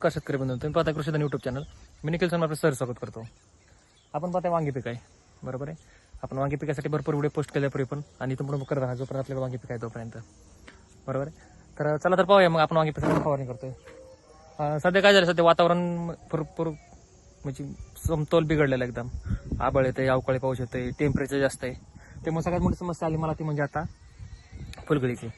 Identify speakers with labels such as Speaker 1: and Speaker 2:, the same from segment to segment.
Speaker 1: का शेतकरी बंधू? तुम्ही पाहता कृषी युट्यूब चॅनल मी निखिल सर आपलं सर स्वागत करतो. आपण पाहता वांगी पीक आहे. बरोबर आहे? आपण वांगी पिकासाठी भरपूर व्हिडिओ पोस्ट केल्यापूर्वी पण आणि इथून पुढे करत राहा जोपर्यंत आपल्याला वांगी पीक आहे तोपर्यंत. बरोबर आहे? तर चला तर पाहूया मग आपण वांगी पिकाची फवारणी करतोय. सध्या काय झालं सध्या वातावरण भरपूर म्हणजे समतोल बिघडलेला आहे एकदम. आबळ येते अवकाळी पाऊस येते टेम्परेचर जास्त आहे. त्यामुळे सगळ्यात मोठी समस्या आली मला ती म्हणजे आता फुलगडीची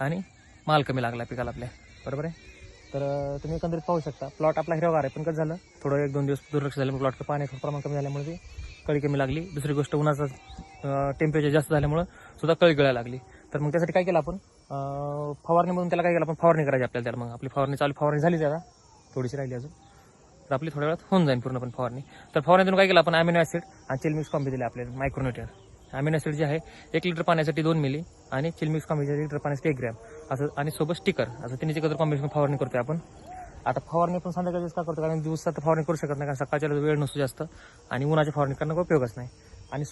Speaker 1: आणि माल कमी लागला पिकाला आपल्या. बरोबर आहे? तर तुम्ही एकंदरीत पाहू शकता. प्लॉट आपला हिरवगार आहे पण कसं झालं? थोडं एक दोन दिवस दुर्लक्ष झालं प्लॉटचं पाण्याचं प्रमाण कमी झाल्यामुळे ती कळी कमी लागली. दुसरी गोष्ट उन्हाचं टेम्परेचर जास्त झाल्यामुळं सुद्धा कळी गळायला लागली. तर मग त्यासाठी काय केलं आपण? फवारणी फवारणीमधून त्याला काय केलं आपण? फवारणी करायची आपल्याला त्याला मग. आपली फवारणी चालू फवारणी झाली त्याला. थोडीशी राहिली अजून. तर आपली थोड्या वेळात होऊन जाईल पूर्णपणे फवारणी. तर फवारणीतून काय केलं आपण? अमिनो ॲसिड आणि चिलमिक्स कॉम्बी दिले आपल्याला मायक्रोन्युटर अमिनो ॲसिड जे आहे एक लिटर पाण्यासाठी दोन मिली आणि चिलमिक्स कॉम्बिनेशन एक लिटर पाण्यासाठी एक ग्रॅम. असं आणि सोबत स्टिकर असं तिने एकत्र कॉम्बिनेशन फवारणी करतोय आपण. आता फवारणी पण संध्याकाळी का करतो कारण दिवसात फवारणी करू शकत नाही कारण सकाळच्या वेळ नसतो जास्त आणि उन्हाची फवारणी करणं उपयोगच नाही. आणि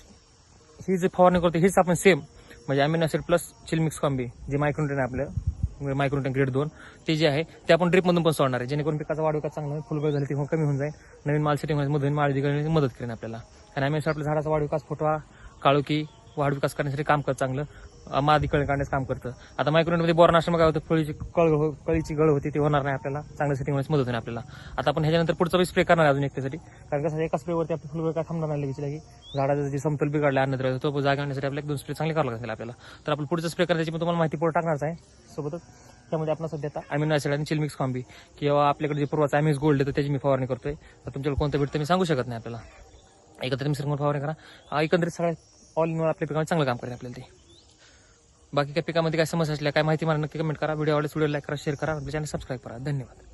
Speaker 1: ही जी फवारणी करतो हीच आपण सेम म्हणजे अमिनो ॲसिड प्लस चिलमिक्स कॉम्बी जे मायक्रोन्युटन आहे आपलं म्हणजे मायक्रोटेन ग्रेड दोन ते जे आहे ते आपण ड्रिपमधून पण सोडणार आहे. जेणेकरून पिकाचा वाढ विकास चांगला होईल, फुलगळ झाली ती कमी होऊन जाईल. नवीन माल सेटिंग मधून माळ मदत करेन आपल्याला. आणि अमिनो आपल्या झाडाचा वाढ विकास फुटवा काळोखी वाढ विकास करण्यासाठी काम करत चांगलं. मादी कळ काढण्याचं काम करतं. आता मायक्रोनमध्ये बोरनाश्रम काय होतं फळीची कळ हो, कळीची गळ होती ती होणार नाही आपल्याला. चांगल्या सेटिंग होण्यास मदत होईल आपल्याला. आता आपण ह्याच्यानंतर पुढचा स्प्रे करणार आहे अजून एक त्यासाठी. कारण कसं एका स्प्रेवरती आपली फुलगळ काय थांबणार नाही लगेच की झाडाचं जे समतोल बिघडला अन्नद्रव्य तो जागा आणण्यासाठी आपल्याला दोन स्प्रे चांगले करावं लागेल आपल्याला. तर आपण पुढचं स्प्रे करण्याची पण तुम्हाला माहिती पुढे टाकणारच आहे. सोबतच त्यामध्ये आपण सध्या आता अमिनो ऍसिड आणि चिलमिक्स कॉम्बी किंवा आपल्याकडे जे पूर्वाचा अमिक्स गोल्ड आहे तर त्याची मी फवारणी करतोय. तर तुमच्याकडे कोणतं भेटतं मी सांगू शकत नाही आपल्याला. एकत्रित मिश्रण फवारणी करा एकंदरीत सगळ्या ऑल इन आपल्या पिकामध्ये चांगलं काम करेल आपल्याला ते. बाकी काय पिकामध्ये काय समस्या असल्या काय माहिती मला नक्की कमेंट करा. व्हिडिओ आवडल्यास व्हिडिओ लाईक करा शेअर करा. आपल्या चॅनल सबस्क्राईब करा. धन्यवाद.